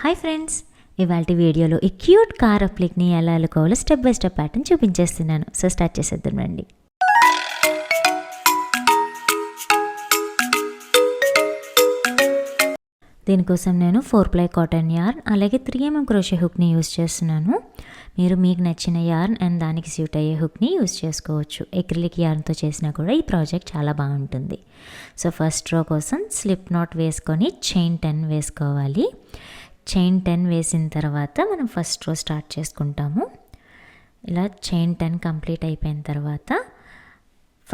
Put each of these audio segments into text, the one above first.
Hi friends ఇవాళ వీడియోలో ఈ క్యూట్ కార్ అప్లిక్ని ఎలా అల్లుకోవాలో స్టెప్ బై స్టెప్ ప్యాటర్న్ చూపించేస్తున్నాను. సో స్టార్ట్ చేసేద్దాం రండి. దీనికోసం నేను ఫోర్ ప్లై కాటన్ యార్న్ అలాగే త్రీ ఎంఎం క్రోషే హుక్ని యూస్ చేస్తున్నాను. మీరు మీకు నచ్చిన యార్న్ అండ్ దానికి సూట్ అయ్యే హుక్ని యూస్ చేసుకోవచ్చు. ఎక్రిలిక్ యార్న్తో చేసినా కూడా ఈ ప్రాజెక్ట్ చాలా బాగుంటుంది. సో ఫస్ట్ రో కోసం స్లిప్ నాట్ వేసుకొని చైన్ టెన్ వేసుకోవాలి. చైన్ టెన్ వేసిన తర్వాత మనం ఫస్ట్ రో స్టార్ట్ చేసుకుంటాము. ఇలా చైన్ టెన్ కంప్లీట్ అయిపోయిన తర్వాత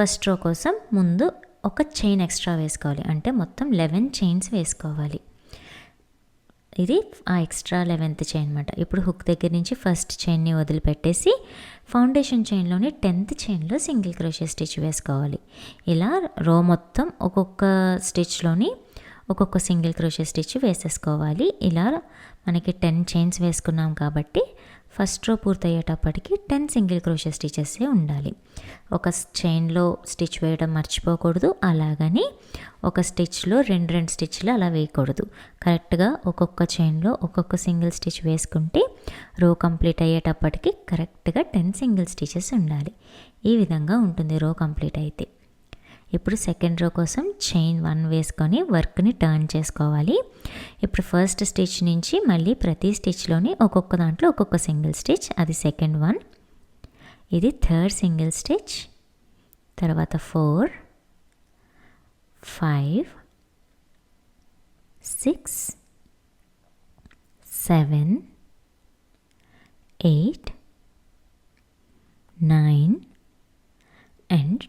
ఫస్ట్ రో కోసం ముందు ఒక చైన్ ఎక్స్ట్రా వేసుకోవాలి. అంటే మొత్తం లెవెన్ చైన్స్ వేసుకోవాలి. ఇది ఆ ఎక్స్ట్రా లెవెన్త్ చైన్ అనమాట ఇప్పుడు హుక్ దగ్గర నుంచి ఫస్ట్ చైన్ని వదిలిపెట్టేసి ఫౌండేషన్ చైన్లోని టెన్త్ చైన్లో సింగిల్ క్రోషే స్టిచ్ వేసుకోవాలి. ఇలా రో మొత్తం ఒక్కొక్క స్టిచ్లోని ఒక్కొక్క సింగిల్ క్రోషే స్టిచ్ వేసేసుకోవాలి. ఇలా మనకి టెన్ చైన్స్ వేసుకున్నాం కాబట్టి ఫస్ట్ రో పూర్తయ్యేటప్పటికి టెన్ సింగిల్ క్రోషే స్టిచెసే ఉండాలి. ఒక చైన్లో స్టిచ్ వేయడం మర్చిపోకూడదు. అలాగని ఒక స్టిచ్లో రెండు రెండు స్టిచ్లు అలా వేయకూడదు. కరెక్ట్గా ఒక్కొక్క చైన్లో ఒక్కొక్క సింగిల్ స్టిచ్ వేసుకుంటే రో కంప్లీట్ అయ్యేటప్పటికి కరెక్ట్గా టెన్ సింగిల్ స్టిచెస్ ఉండాలి. ఈ విధంగా ఉంటుంది రో కంప్లీట్ అయితే. ఇప్పుడు సెకండ్ రో కోసం చైన్ వన్ వేసుకొని వర్క్ని టర్న్ చేసుకోవాలి. ఇప్పుడు ఫస్ట్ స్టిచ్ నుంచి మళ్ళీ ప్రతి స్టిచ్లోని ఒక్కొక్క దాంట్లో ఒక్కొక్క సింగిల్ స్టిచ్ అది సెకండ్ వన్. ఇది థర్డ్ సింగిల్ స్టిచ్ తర్వాత four five six seven eight nine and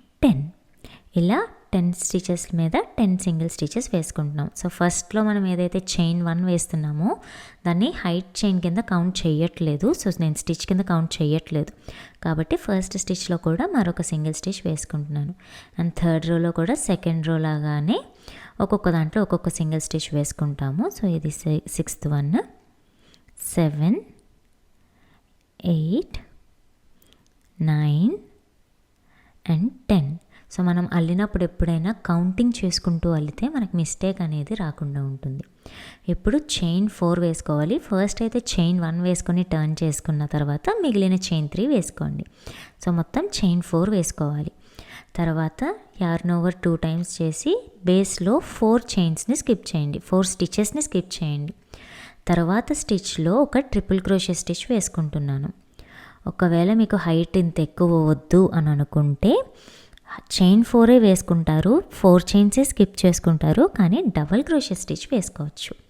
ఇలా టెన్ స్టిచెస్ మీద టెన్ సింగిల్ స్టిచెస్ వేసుకుంటున్నాం. సో ఫస్ట్లో మనం ఏదైతే చైన్ వన్ వేస్తున్నామో దాన్ని హైట్ చైన్ కింద కౌంట్ చేయట్లేదు. సో నేను స్టిచ్ కింద కౌంట్ చేయట్లేదు. కాబట్టి ఫస్ట్ స్టిచ్లో కూడా మరొక సింగిల్ స్టిచ్ వేసుకుంటున్నాను. అండ్ థర్డ్ రోలో కూడా సెకండ్ రో లాగానే ఒక్కొక్క దాంట్లో ఒక్కొక్క సింగిల్ స్టిచ్ వేసుకుంటాము. సో ఇది sixth one seven eight nine and ten so మనం అల్లినప్పుడు ఎప్పుడైనా కౌంటింగ్ చేసుకుంటూ అల్లితే మనకి మిస్టేక్ అనేది రాకుండా ఉంటుంది. ఇప్పుడు చైన్ ఫోర్ వేసుకోవాలి. ఫస్ట్ అయితే చైన్ వన్ వేసుకొని టర్న్ చేసుకున్న తర్వాత మిగిలిన చైన్ త్రీ వేసుకోండి. సో మొత్తం చైన్ ఫోర్ వేసుకోవాలి. తర్వాత యార్న్ ఓవర్ టూ టైమ్స్ చేసి బేస్లో ఫోర్ చైన్స్ని స్కిప్ చేయండి. ఫోర్ స్టిచెస్ని స్కిప్ చేయండి. తర్వాత స్టిచ్లో ఒక ట్రిపుల్ క్రోషే స్టిచ్ వేసుకుంటున్నాను. ఒకవేళ మీకు హైట్ ఇంత ఎక్కువ వద్దు అని అనుకుంటే చైన్ ఫోరే వేసుకుంటారు. ఫోర్ చైన్సే స్కిప్ చేసుకుంటారు. కానీ డబల్ క్రోషే స్టిచ్ వేసుకోవచ్చు.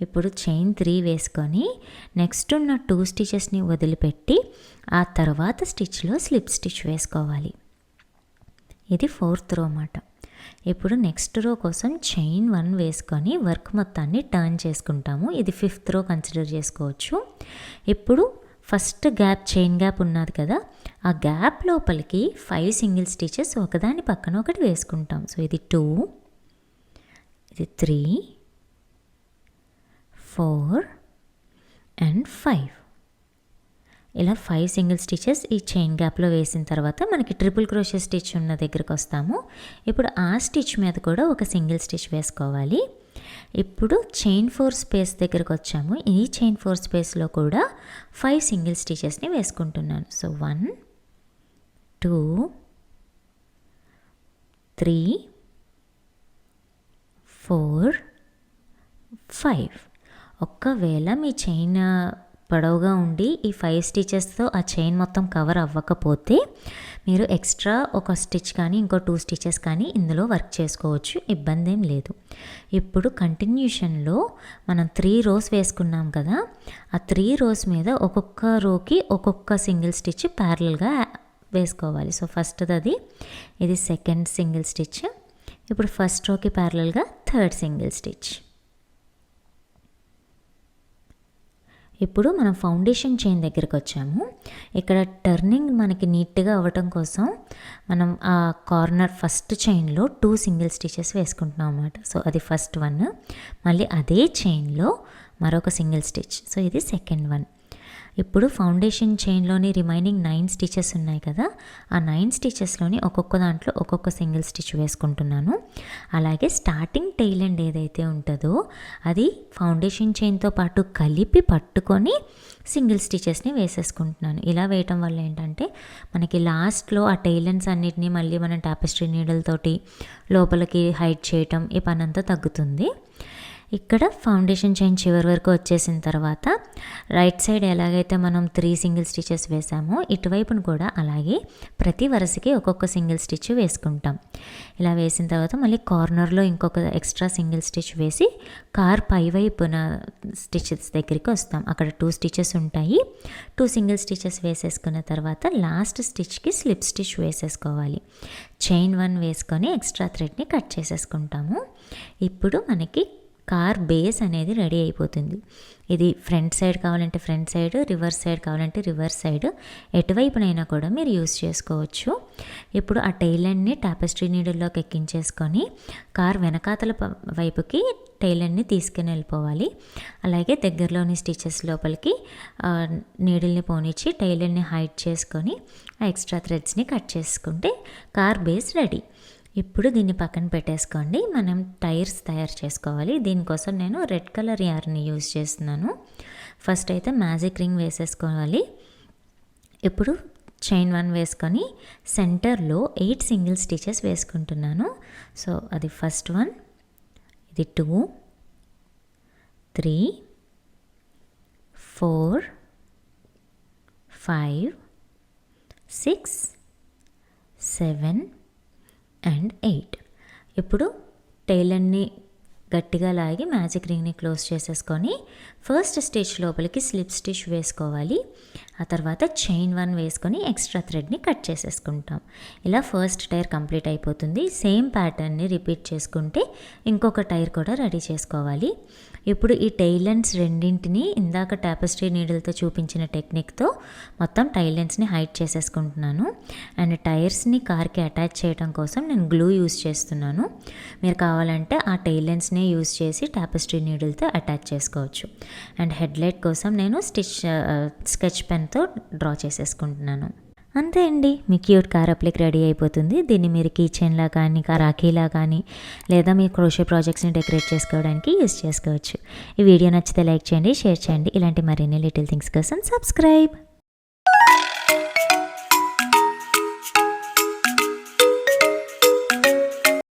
ఇప్పుడు చైన్ త్రీ వేసుకొని నెక్స్ట్ ఉన్న టూ స్టిచెస్ని వదిలిపెట్టి ఆ తర్వాత స్టిచ్లో స్లిప్ స్టిచ్ వేసుకోవాలి. ఇది ఫోర్త్ రో అన్నమాట. ఇప్పుడు నెక్స్ట్ రో కోసం చైన్ వన్ వేసుకొని వర్క్ మొత్తాన్ని టర్న్ చేసుకుంటాము. ఇది ఫిఫ్త్ రో కన్సిడర్ చేసుకోవచ్చు. ఇప్పుడు ఫస్ట్ గ్యాప్ చైన్ గ్యాప్ ఉన్నది కదా ఆ గ్యాప్ లోపలికి ఫైవ్ సింగిల్ స్టిచెస్ ఒకదాని పక్కన ఒకటి వేసుకుంటాం. సో ఇది టూ ఇది త్రీ ఫోర్ అండ్ ఫైవ్. ఇలా ఫైవ్ సింగిల్ స్టిచెస్ ఈ చైన్ గ్యాప్లో వేసిన తర్వాత మనకి ట్రిపుల్ క్రోషే స్టిచ్ ఉన్న దగ్గరకు వస్తాము. ఇప్పుడు ఆ స్టిచ్ మీద కూడా ఒక సింగిల్ స్టిచ్ వేసుకోవాలి. ఇప్పుడు చైన్ ఫోర్ స్పేస్ దగ్గరకు వచ్చాము. ఈ చైన్ ఫోర్ స్పేస్లో కూడా ఫైవ్ సింగిల్ స్టిచెస్ని వేసుకుంటున్నాను. So one two three four five ఒక్కవేళ మీ చైన్ పొడవుగా ఉండి ఈ ఫైవ్ స్టిచెస్తో ఆ చైన్ మొత్తం కవర్ అవ్వకపోతే మీరు ఎక్స్ట్రా ఒక స్టిచ్ కానీ ఇంకో టూ స్టిచెస్ కానీ ఇందులో వర్క్ చేసుకోవచ్చు. ఇబ్బంది ఏం లేదు. ఇప్పుడు కంటిన్యూషన్లో మనం త్రీ రోస్ వేసుకున్నాం కదా ఆ త్రీ రోస్ మీద ఒక్కొక్క రోకి ఒక్కొక్క సింగిల్ స్టిచ్ ప్యారల్గా వేసుకోవాలి. సో ఫస్ట్ది అది ఇది సెకండ్ సింగిల్ స్టిచ్ ఇప్పుడు ఫస్ట్ రోకి ప్యారలల్గా థర్డ్ సింగిల్ స్టిచ్ ఇప్పుడు మనం ఫౌండేషన్ చైన్ దగ్గరికి వచ్చాము. ఇక్కడ టర్నింగ్ మనకి నీట్గా అవ్వటం కోసం మనం ఆ కార్నర్ ఫస్ట్ చైన్లో టూ సింగిల్ స్టిచెస్ వేసుకుంటున్నాం అన్నమాట. సో అది ఫస్ట్ వన్. మళ్ళీ అదే చైన్లో మరొక సింగిల్ స్టిచ్. సో ఇది సెకండ్ వన్. ఇప్పుడు ఫౌండేషన్ చైన్లోని రిమైనింగ్ నైన్ స్టిచెస్ ఉన్నాయి కదా. ఆ నైన్ స్టిచెస్లోని ఒక్కొక్క దాంట్లో ఒక్కొక్క సింగిల్ స్టిచ్ వేసుకుంటున్నాను. అలాగే స్టార్టింగ్ టైల్ ఎండ్ ఏదైతే ఉంటుందో అది ఫౌండేషన్ చైన్తో పాటు కలిపి పట్టుకొని సింగిల్ స్టిచెస్ని వేసేసుకుంటున్నాను. ఇలా వేయటం వల్ల ఏంటంటే మనకి లాస్ట్లో ఆ టైలెన్స్ అన్నిటిని మళ్ళీ మనం టాపెస్ట్రీ నీడలతోటి లోపలికి హైడ్ చేయటం ఈ పని అంతా తగ్గుతుంది. ఇక్కడ ఫౌండేషన్ చైన్ చివరి వరకు వచ్చేసిన తర్వాత రైట్ సైడ్ ఎలాగైతే మనం త్రీ సింగిల్ స్టిచెస్ వేసామో ఇటువైపును కూడా అలాగే ప్రతి వరుసకి ఒక్కొక్క సింగిల్ స్టిచ్ వేసుకుంటాం. ఇలా వేసిన తర్వాత మళ్ళీ కార్నర్లో ఇంకొక ఎక్స్ట్రా సింగిల్ స్టిచ్ వేసి కార్ పై వైపున స్టిచెస్ దగ్గరికి వస్తాం. అక్కడ టూ స్టిచెస్ ఉంటాయి. టూ సింగిల్ స్టిచెస్ వేసేసుకున్న తర్వాత లాస్ట్ స్టిచ్కి స్లిప్ స్టిచ్ వేసేసుకోవాలి. చైన్ వన్ వేసుకొని ఎక్స్ట్రా థ్రెడ్ని కట్ చేసేసుకుంటాము. ఇప్పుడు మనకి కార్ బేస్ అనేది రెడీ అయిపోతుంది. ఇది ఫ్రంట్ సైడ్ కావాలంటే ఫ్రంట్ సైడ్ రివర్స్ సైడ్ కావాలంటే రివర్స్ సైడ్ ఎటువైపునైనా కూడా మీరు యూస్ చేసుకోవచ్చు. ఇప్పుడు ఆ టైలర్ని టాపెస్ట్రీ నీడల్లోకి ఎక్కించేసుకొని కార్ వెనకాతల వైపుకి టైలర్ని తీసుకుని వెళ్ళిపోవాలి. అలాగే దగ్గరలోని స్టిచెస్ లోపలికి నీడిల్ని పోనిచ్చి టైలెండ్ని హైట్ చేసుకొని ఆ ఎక్స్ట్రా థ్రెడ్స్ని కట్ చేసుకుంటే కార్ బేస్ రెడీ. ఇప్పుడు దీన్ని పక్కన పెట్టేసుకోండి. మనం టైర్స్ తయారు చేసుకోవాలి. దీనికోసం నేను రెడ్ కలర్ యార్ని యూజ్ చేస్తున్నాను. ఫస్ట్ అయితే మ్యాజిక్ రింగ్ వేసేసుకోవాలి. ఇప్పుడు చైన్ వన్ వేసుకొని సెంటర్లో ఎయిట్ సింగిల్ స్టిచెస్ వేసుకుంటున్నాను. సో అది ఫస్ట్ వన్ ఇది two three four five six seven and eight. ఇప్పుడు టైలర్ని గట్టిగా లాగి మ్యాజిక్ రింగ్ని క్లోజ్ చేసేసుకొని ఫస్ట్ స్టిచ్ లోపలికి స్లిప్ స్టిచ్ వేసుకోవాలి. ఆ తర్వాత చైన్ వన్ వేసుకొని ఎక్స్ట్రా థ్రెడ్ని కట్ చేసేసుకుంటాం. ఇలా ఫస్ట్ టైర్ కంప్లీట్ అయిపోతుంది. సేమ్ ప్యాటర్న్ని రిపీట్ చేసుకుంటే ఇంకొక టైర్ కూడా రెడీ చేసుకోవాలి. ఇప్పుడు ఈ టైలెండ్స్ రెండింటిని ఇందాక టాపెస్ట్రీ నీడిల్తో చూపించిన టెక్నిక్తో మొత్తం టైలెండ్స్ని హైట్ చేసేసుకుంటున్నాను. అండ్ టైర్స్ని కార్కి అటాచ్ చేయడం కోసం నేను గ్లూ యూస్ చేస్తున్నాను. మీరు కావాలంటే ఆ టైలెండ్స్ని యూస్ చేసి టాపెస్ట్రీ నీడిల్తో అటాచ్ చేసుకోవచ్చు. అండ్ హెడ్లైట్ కోసం నేను స్టిచ్ స్కెచ్ పెన్తో డ్రా చేసేసుకుంటున్నాను. అంతే అండి. మీ క్యూట్ కార్ అప్లిక్ రెడీ అయిపోతుంది. దీన్ని మీరు కీ చైన్లా కానీ రాఖీలా కానీ లేదా మీ క్రోషే ప్రాజెక్ట్స్ని డెకరేట్ చేసుకోవడానికి యూస్ చేసుకోవచ్చు. ఈ వీడియో నచ్చితే లైక్ చేయండి షేర్ చేయండి. ఇలాంటి మరిన్ని లిటిల్ థింగ్స్ కోసం సబ్స్క్రైబ్